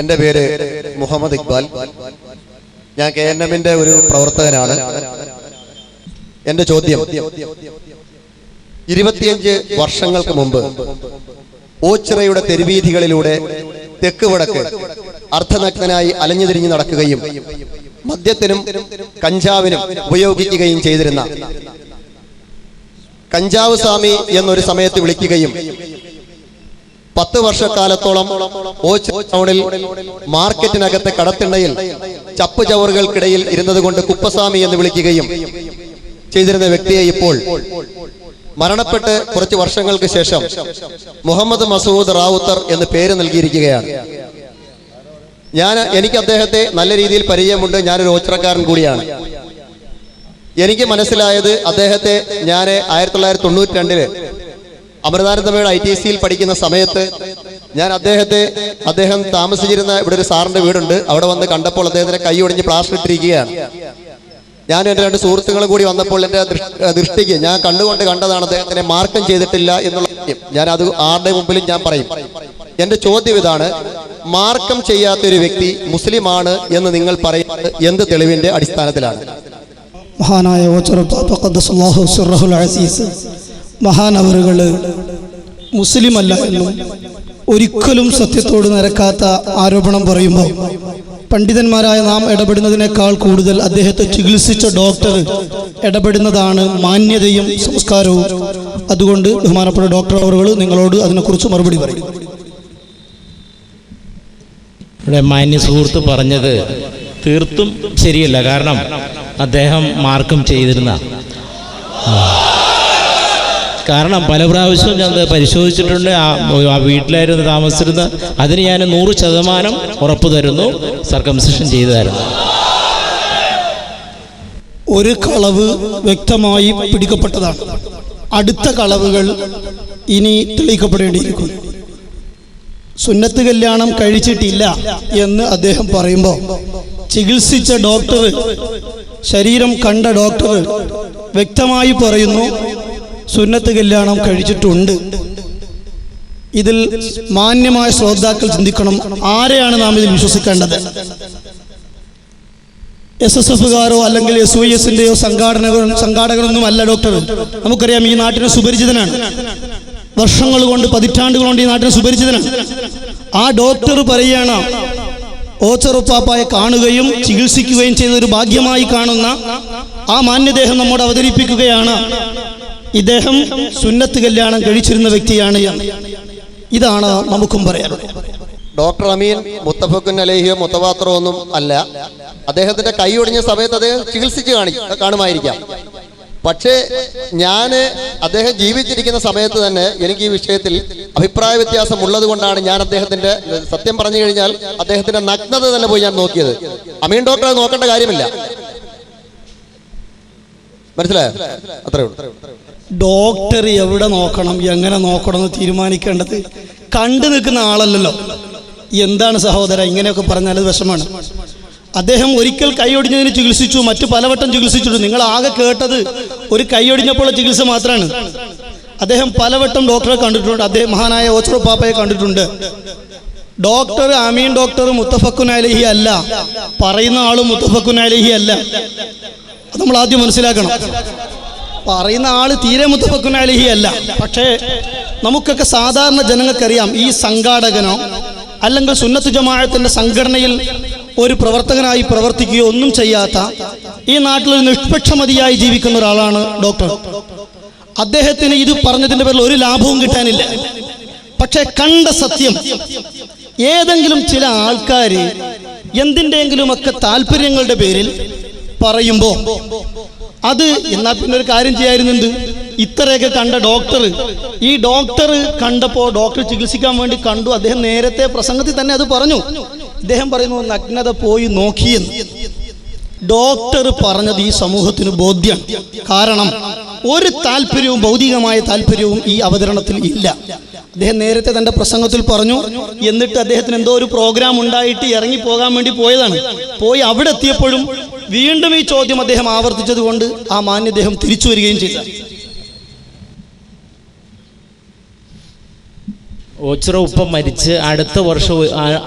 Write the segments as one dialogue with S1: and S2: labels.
S1: എന്റെ പേര് മുഹമ്മദ് ഇക്ബാൽ. ഞാൻ കെ എൻ എമ്മിന്റെ ഒരു പ്രവർത്തകനാണ്. എന്റെ ചോദ്യം ഇരുപത്തിയഞ്ച് വർഷങ്ങൾക്ക് മുമ്പ് ഓച്ചിറയുടെ തെരുവീഥികളിലൂടെ തെക്ക് വടക്ക് അർദ്ധനഗ്നനായി അലഞ്ഞുതിരിഞ്ഞു നടക്കുകയും മദ്യത്തിനും കഞ്ചാവിനും ഉപയോഗിക്കുകയും ചെയ്തിരുന്ന കഞ്ചാവ് സ്വാമി എന്നൊരു സമയത്ത് വിളിക്കുകയും പത്ത് വർഷക്കാലത്തോളം ഓച്ച് ടൗണിൽ മാർക്കറ്റിനകത്തെ കടത്തിണ്ണയിൽ ചപ്പ് ചവറുകൾക്കിടയിൽ ഇരുന്നത് കൊണ്ട് കുപ്പസ്വാമി എന്ന് വിളിക്കുകയും ചെയ്തിരുന്ന വ്യക്തിയെ ഇപ്പോൾ മരണപ്പെട്ട് കുറച്ച് വർഷങ്ങൾക്ക് ശേഷം മുഹമ്മദ് മസൂദ് റാവുത്തർ എന്ന് പേര് നൽകിയിരിക്കുകയാണ്. ഞാൻ എനിക്ക് അദ്ദേഹത്തെ നല്ല രീതിയിൽ പരിചയമുണ്ട്. ഞാനൊരു ഓച്ചറക്കാരൻ കൂടിയാണ്. എനിക്ക് മനസ്സിലായത് അദ്ദേഹത്തെ ഞാൻ ആയിരത്തി തൊള്ളായിരത്തി തൊണ്ണൂറ്റി രണ്ടിൽ അമൃതാനന്ദമയുടെ ഐ ടി സിയിൽ പഠിക്കുന്ന സമയത്ത് ഞാൻ അദ്ദേഹത്തെ അദ്ദേഹം താമസിച്ചിരുന്ന ഇവിടെ ഒരു സാറിന്റെ വീടുണ്ട്. അവിടെ വന്ന് കണ്ടപ്പോൾ അദ്ദേഹത്തിന്റെ കൈ ഒടിഞ്ഞ് പ്ലാസ്റ്റർ ഇട്ടിരിക്കുകയാണ്. ഞാൻ എന്റെ രണ്ട് സുഹൃത്തുക്കളും കൂടി വന്നപ്പോൾ എന്റെ ദൃഷ്ടിക്ക് ഞാൻ കണ്ടുകൊണ്ട് കണ്ടതാണ് അദ്ദേഹത്തിനെ മാർക്കം ചെയ്തിട്ടില്ല എന്നുള്ള കാര്യം. ഞാൻ അത് ആരുടെ മുമ്പിലും ഞാൻ പറയും. എന്റെ ചോദ്യം ഇതാണ് മാർക്കം ചെയ്യാത്ത ഒരു വ്യക്തി മുസ്ലിമാണ് എന്ന് നിങ്ങൾ പറയുന്നത് എന്ത് തെളിവിന്റെ അടിസ്ഥാനത്തിലാണ്?
S2: മഹാനായ മഹാനവറുകൾ മുസ്ലിമല്ല എന്നും ഒരിക്കലും സത്യത്തോട് നിരക്കാത്ത ആരോപണം പറയുമ്പോൾ പണ്ഡിതന്മാരായ നാം ഇടപെടുന്നതിനേക്കാൾ കൂടുതൽ അദ്ദേഹത്തെ ചികിത്സിച്ച ഡോക്ടർ ഇടപെടുന്നതാണ് മാന്യതയും സംസ്കാരവും. അതുകൊണ്ട് ബഹുമാനപ്പെട്ട ഡോക്ടർ അവറുകൾ നിങ്ങളോട് അതിനെക്കുറിച്ച് മറുപടി പറയും.
S3: ഇവിടെ മാന്യ സുഹൃത്ത് പറഞ്ഞത് തീർത്തും ശരിയല്ല. കാരണം അദ്ദേഹം മാർക്കും ചെയ്തിരുന്ന കാരണം പല പ്രാവശ്യവും ഞാൻ പരിശോധിച്ചിട്ടുണ്ട്. ആ വീട്ടിലായിരുന്നു താമസിച്ചിരുന്നത് അതിന് ഞാൻ നൂറ് ശതമാനം ഉറപ്പ് തരുന്നു. സർക്കംസിഷൻ ചെയ്തതായിരുന്നു.
S2: ഒരു കളവ് വ്യക്തമായി പിടിക്കപ്പെട്ടതാണ്. അടുത്ത കളവുകൾ ഇനി തെളിയിക്കപ്പെടേണ്ടിയിരിക്കുന്നു. സുന്നത്ത് കല്യാണം കഴിച്ചിട്ടില്ല എന്ന് അദ്ദേഹം പറയുമ്പോൾ ചികിത്സിച്ച ഡോക്ടർ ശരീരം കണ്ട ഡോക്ടർ വ്യക്തമായി പറയുന്നു സുന്നത്ത് കല്യാണം കഴിച്ചിട്ടുണ്ട്. ഇതിൽ മാന്യമായ ശ്രോതാക്കൾ ചിന്തിക്കണം ആരെയാണ് നാം ഇതിൽ വിശ്വസിക്കേണ്ടത്? എസ് എസ് എഫുകാരോ അല്ലെങ്കിൽ എസ് വൈ എസിന്റെയോ സംഘാടനകൾ സംഘാടകരൊന്നും അല്ല ഡോക്ടർ നമുക്കറിയാം ഈ നാട്ടിന് സുപരിചിതനാണ്. വർഷങ്ങൾ കൊണ്ട് പതിറ്റാണ്ടുകൾ കൊണ്ട് ഈ നാട്ടിന് സുപരിചിതനാണ്. ആ ഡോക്ടർ പറയുകയാണ് ഓച്ചറുപ്പാപ്പായെ കാണുകയും ചികിത്സിക്കുകയും ചെയ്ത ഒരു ഭാഗ്യമായി കാണുന്ന ആ മാന്യദേഹം നമ്മോട് അവതരിപ്പിക്കുകയാണ്. ഇദ്ദേഹം സുന്നത്ത് കല്യാണം കഴിച്ചിരുന്ന വ്യക്തിയാണ് ഇതാണ് നമുക്കും പറയാനുള്ളത്.
S1: ഡോക്ടർ അമീൻ മുത്തഫക്കുൻ അലേഹിയോ മുത്തവാത്രോ ഒന്നും അല്ല. അദ്ദേഹത്തിന്റെ കൈ ഒടിഞ്ഞ സമയത്ത് അദ്ദേഹം ചികിത്സിച്ച് കാണി കാണുമായിരിക്കാം. പക്ഷേ ഞാൻ അദ്ദേഹം ജീവിച്ചിരിക്കുന്ന സമയത്ത് തന്നെ എനിക്ക് ഈ വിഷയത്തിൽ അഭിപ്രായ വ്യത്യാസം ഉള്ളത് കൊണ്ടാണ് ഞാൻ അദ്ദേഹത്തിന്റെ സത്യം പറഞ്ഞു കഴിഞ്ഞാൽ അദ്ദേഹത്തിന്റെ നഗ്നത തന്നെ പോയി ഞാൻ നോക്കിയത്. അമീൻ ഡോക്ടറെ നോക്കേണ്ട കാര്യമില്ല. മനസ്സിലായോ? അത്രേ ഉള്ളൂ.
S2: ഡോക്ടർ എവിടെ നോക്കണം? എങ്ങനെ നോക്കണം എന്ന് തീരുമാനിക്കേണ്ടത്? കണ്ടു നിൽക്കുന്ന ആളല്ലല്ലോ. എന്താണ് സഹോദര ഇങ്ങനെയൊക്കെ പറഞ്ഞാൽ വിഷമാണ് അദ്ദേഹം ഒരിക്കൽ കൈയൊടിഞ്ഞതിന് ചികിത്സിച്ചു മറ്റു പലവട്ടം ചികിത്സിച്ചു നിങ്ങൾ ആകെ കേട്ടത് ഒരു കൈയൊടിഞ്ഞപ്പോഴുള്ള ചികിത്സ മാത്രമാണ്. അദ്ദേഹം പലവട്ടം ഡോക്ടറെ കണ്ടിട്ടുണ്ട്. അദ്ദേഹം മഹാനായ ഓച്ചറോ പാപ്പയെ കണ്ടിട്ടുണ്ട്. ഡോക്ടർ അമീൻ ഡോക്ടർ മുത്തഫക്കുൻ അലഹി അല്ല. പറയുന്ന ആളും മുത്തഫക്കുൻ അലഹി അല്ല. നമ്മൾ ആദ്യം മനസ്സിലാക്കണം. പറയുന്ന ആൾ തീരെ മുത്തപ്പക്കുന്ന അല്ല. പക്ഷേ നമുക്കൊക്കെ സാധാരണ ജനങ്ങൾക്കറിയാം ഈ സംഘാടകനോ അല്ലെങ്കിൽ സുന്നത്ത് ജമാഅത്തിന്റെ സംഘടനയിൽ ഒരു പ്രവർത്തകനായി പ്രവർത്തിക്കുകയോ ഒന്നും ചെയ്യാത്ത ഈ നാട്ടിൽ ഒരു നിഷ്പക്ഷമതിയായി ജീവിക്കുന്ന ഒരാളാണ് ഡോക്ടർ. അദ്ദേഹത്തിന് ഇത് പറഞ്ഞതിന്റെ പേരിൽ ഒരു ലാഭവും കിട്ടാനില്ല. പക്ഷെ കണ്ട സത്യം ഏതെങ്കിലും ചില ആൾക്കാർ എന്തിന്റെയെങ്കിലുമൊക്കെ താല്പര്യങ്ങളുടെ പേരിൽ പറയുമ്പോൾ അത് എന്നാ പിന്നെ ഒരു കാര്യം ചെയ്യായിരുന്നുണ്ട് ഇത്രയൊക്കെ കണ്ട ഡോക്ടർ ഈ ഡോക്ടർ കണ്ടപ്പോൾ ഡോക്ടർ ചികിത്സിക്കാൻ വേണ്ടി കണ്ടു. അദ്ദേഹം നേരത്തെ പ്രസംഗത്തിൽ തന്നെ അത് പറഞ്ഞു. അദ്ദേഹം പറയുന്നു നഗ്നത പോയി നോക്കിയെന്ന്. ഡോക്ടർ പറഞ്ഞത് ഈ സമൂഹത്തിന് ബോധ്യം കാരണം ഒരു താല്പര്യവും ഭൗതികമായ താല്പര്യവും ഈ അവതരണത്തിൽ ഇല്ല. അദ്ദേഹം നേരത്തെ തന്റെ പ്രസംഗത്തിൽ പറഞ്ഞു എന്നിട്ട് അദ്ദേഹത്തിന് എന്തോ ഒരു പ്രോഗ്രാം ഉണ്ടായിട്ട് ഇറങ്ങി പോകാൻ വേണ്ടി പോയതാണ്. പോയി അവിടെ എത്തിയപ്പോഴും വീണ്ടും ഈ ചോദ്യം അദ്ദേഹം ആവർത്തിച്ചത് കൊണ്ട് ആ മാന്യദ്ദേഹം തിരിച്ചു വരികയും ചെയ്തു.
S3: ഓച്ചിറ ഉപ്പ മരിച്ച് അടുത്ത വർഷം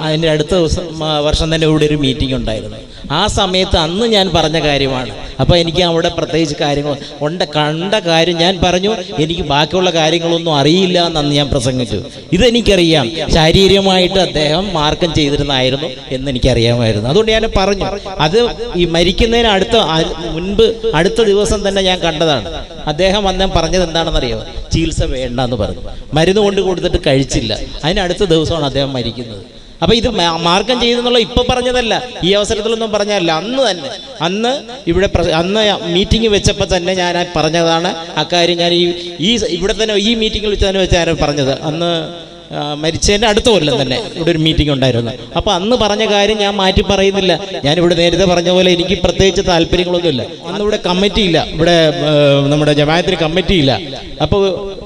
S3: അതിന്റെ അടുത്ത ദിവസം വർഷം തന്നെ ഇവിടെ ഒരു മീറ്റിംഗ് ഉണ്ടായിരുന്നു. ആ സമയത്ത് അന്ന് ഞാൻ പറഞ്ഞ കാര്യമാണ്. അപ്പോൾ എനിക്ക് അവിടെ പ്രത്യേകിച്ച് കാര്യങ്ങൾ ഉണ്ട്. കണ്ട കാര്യം ഞാൻ പറഞ്ഞു. എനിക്ക് ബാക്കിയുള്ള കാര്യങ്ങളൊന്നും അറിയില്ല എന്നന്ന് ഞാൻ പ്രസംഗിച്ചു. ഇതെനിക്കറിയാം. ശാരീരികമായിട്ട് അദ്ദേഹം മാർക്കം ചെയ്തിരുന്നായിരുന്നു എന്ന് എനിക്കറിയാമായിരുന്നു അതുകൊണ്ട് ഞാൻ പറഞ്ഞു. അത് ഈ മരിക്കുന്നതിന് അടുത്ത മുൻപ് അടുത്ത ദിവസം തന്നെ ഞാൻ കണ്ടതാണ്. അദ്ദേഹം അന്നേരം പറഞ്ഞത് എന്താണെന്നറിയോ? ചികിത്സ വേണ്ട എന്ന് പറഞ്ഞു. മരുന്ന് കൊണ്ട് കൊടുത്തിട്ട് കഴിച്ചില്ല. അതിന് അടുത്ത ദിവസമാണ് അദ്ദേഹം മരിക്കുന്നത്. അപ്പൊ ഇത് മാർഗം ചെയ്തെന്നുള്ള ഇപ്പൊ പറഞ്ഞതല്ല. ഈ അവസരത്തിലൊന്നും പറഞ്ഞതല്ല. അന്ന് തന്നെ. അന്ന് ഇവിടെ അന്ന് മീറ്റിംഗ് വെച്ചപ്പോൾ തന്നെ ഞാൻ പറഞ്ഞതാണ്. അക്കാര്യം ഞാൻ ഈ ഈ ഇവിടെ തന്നെ ഈ മീറ്റിംഗിൽ വെച്ച് തന്നെ വെച്ച് പറഞ്ഞത്. അന്ന് മരിച്ചതിന്റെ അടുത്ത കൊല്ലം തന്നെ ഇവിടെ ഒരു മീറ്റിംഗ് ഉണ്ടായിരുന്നു. അപ്പോൾ അന്ന് പറഞ്ഞ കാര്യം ഞാൻ മാറ്റി പറയുന്നില്ല. ഞാനിവിടെ നേരത്തെ പറഞ്ഞ പോലെ എനിക്ക് പ്രത്യേകിച്ച് താല്പര്യങ്ങളൊന്നുമില്ല. അന്ന് ഇവിടെ കമ്മിറ്റി ഇല്ല. ഇവിടെ നമ്മുടെ ജമായത്തിന് കമ്മിറ്റി ഇല്ല. അപ്പോൾ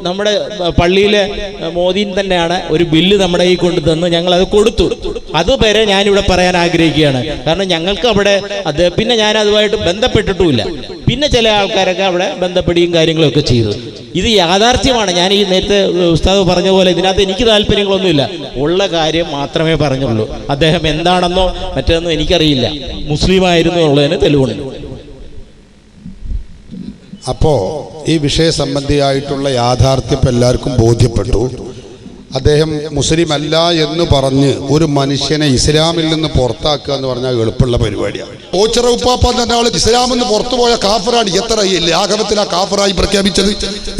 S3: നമ്മുടെ പള്ളിയിലെ മോദിൻ തന്നെയാണ് ഒരു ബില്ല് നമ്മുടെ ഈ കൊണ്ടു തന്ന് ഞങ്ങൾ അത് കൊടുത്തു. അതുവരെ ഞാനിവിടെ പറയാൻ ആഗ്രഹിക്കുകയാണ്. കാരണം ഞങ്ങൾക്ക് അവിടെ അത് പിന്നെ ഞാൻ അതുമായിട്ട് ബന്ധപ്പെട്ടിട്ടുമില്ല. പിന്നെ ചില ആൾക്കാരൊക്കെ അവിടെ ബന്ധപ്പെടുകയും കാര്യങ്ങളൊക്കെ ചെയ്തു. ഇത് യാഥാർത്ഥ്യമാണ്. ഞാൻ ഈ നേരത്തെ ഉസ്താദ് പറഞ്ഞ പോലെ ഇതിനകത്ത് എനിക്ക് താല്പര്യങ്ങളൊന്നുമില്ല. ഉള്ള കാര്യം മാത്രമേ പറഞ്ഞുള്ളൂ. അദ്ദേഹം എന്താണെന്നോ മറ്റേന്നോ എനിക്കറിയില്ല. മുസ്ലിം ആയിരുന്നു എന്നുള്ളതിന് തെളിവുണ്ട്.
S4: അപ്പോൾ ഈ വിഷയ സംബന്ധിയായിട്ടുള്ള യാഥാർത്ഥ്യം എല്ലാവർക്കും ബോധ്യപ്പെട്ടു. അദ്ദേഹം മുസ്ലിം അല്ല എന്ന് പറഞ്ഞ് ഒരു മനുഷ്യനെ ഇസ്ലാമിൽ നിന്ന് പുറത്താക്കുക എന്ന് പറഞ്ഞാൽ എളുപ്പമുള്ള പരിപാടിയാണ്. ഓച്ചിറ ഉപ്പാപ്പ തന്നെ ആൾ ഇസ്ലാമിൽ നിന്ന് പുറത്തുപോയ കാഫറാണ് എത്ര ഈ ലാഘവത്തിൽ ആ കാഫറായി പ്രഖ്യാപിച്ചത്.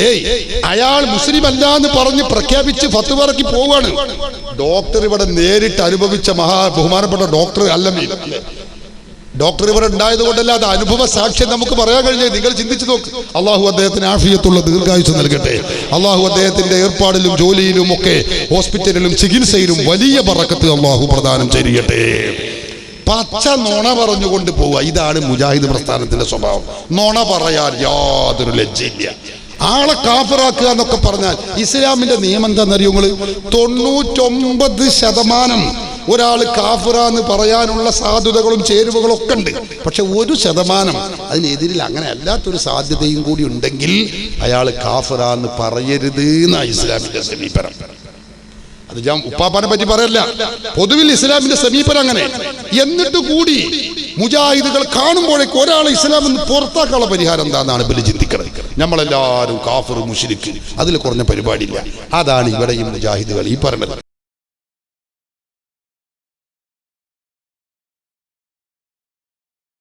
S4: ഏയ് അയാൾ മുസ്ലിം അല്ല എന്ന് പറഞ്ഞ് പ്രഖ്യാപിച്ച് ഫത്തുവറക്കി പോവാണ് ഡോക്ടർ ഇവിടെ നേരിട്ട് അനുഭവിച്ച മഹാ ബഹുമാനപ്പെട്ട ഡോക്ടർ അല്ലമീൻ. ഡോക്ടർ ഇവർ ഉണ്ടായത് കൊണ്ടല്ല അത് അനുഭവ സാക്ഷ്യം നമുക്ക് പറയാൻ കഴിഞ്ഞേ. നിങ്ങൾ ചിന്തിച്ചു നോക്ക്. അള്ളാഹു അദ്ദേഹത്തിന് ആഫിയത്തുള്ള ദീർഘായുസ് നൽകട്ടെ. അള്ളാഹു അദ്ദേഹത്തിന്റെ ഏർപ്പാടിലും ജോലിയിലും ഒക്കെ ഹോസ്പിറ്റലിലും ചികിത്സയിലും വലിയ പറക്കത്ത് അള്ളാഹു പ്രദാനം ചെയ്യട്ടെ. പച്ച നുണ പറഞ്ഞുകൊണ്ട് പോവുക. ഇതാണ് മുജാഹിദ് പ്രസ്ഥാനത്തിന്റെ സ്വഭാവം. നോണ പറയാൻ യാതൊരു ലജ്ജയില്ല. ആളെ കാഫറാക്കുക എന്നൊക്കെ പറഞ്ഞാൽ ഇസ്ലാമിന്റെ നിയമം എന്താണെന്നറിയോ നിങ്ങൾ തൊണ്ണൂറ്റൊമ്പത് ശതമാനം ഒരാൾ കാഫിറ എന്ന് പറയാനുള്ള സാധ്യതകളും ചേരുവകളും ഒക്കെ ഉണ്ട്. പക്ഷെ ഒരു ശതമാനം അതിനെതിരിൽ അങ്ങനെ അല്ലാത്തൊരു സാധ്യതയും കൂടി ഉണ്ടെങ്കിൽ അയാൾ കാഫിറ എന്ന് പറയരുത് എന്നാണ് ഇസ്ലാമിന്റെ സമീപനം. അത് ഞാൻ ഉപ്പാപ്പാനെ പറ്റി പറയല്ല. പൊതുവിൽ ഇസ്ലാമിന്റെ സമീപനം അങ്ങനെ. എന്നിട്ട് കൂടി മുജാഹിദുകൾ കാണുമ്പോഴേക്ക് ഒരാളെ ഇസ്ലാം എന്ന് പുറത്താക്കാനുള്ള പരിഹാരം എന്താണെന്നാണ് ഇവർ ചിന്തിക്കുന്നത് നമ്മളെല്ലാവരും കാഫിർ മുഷിരിക്ക് അതിൽ കുറഞ്ഞ പരിപാടിയില്ല. അതാണ് ഇവിടെയും മുജാഹിദുകൾ ഈ പറഞ്ഞത്.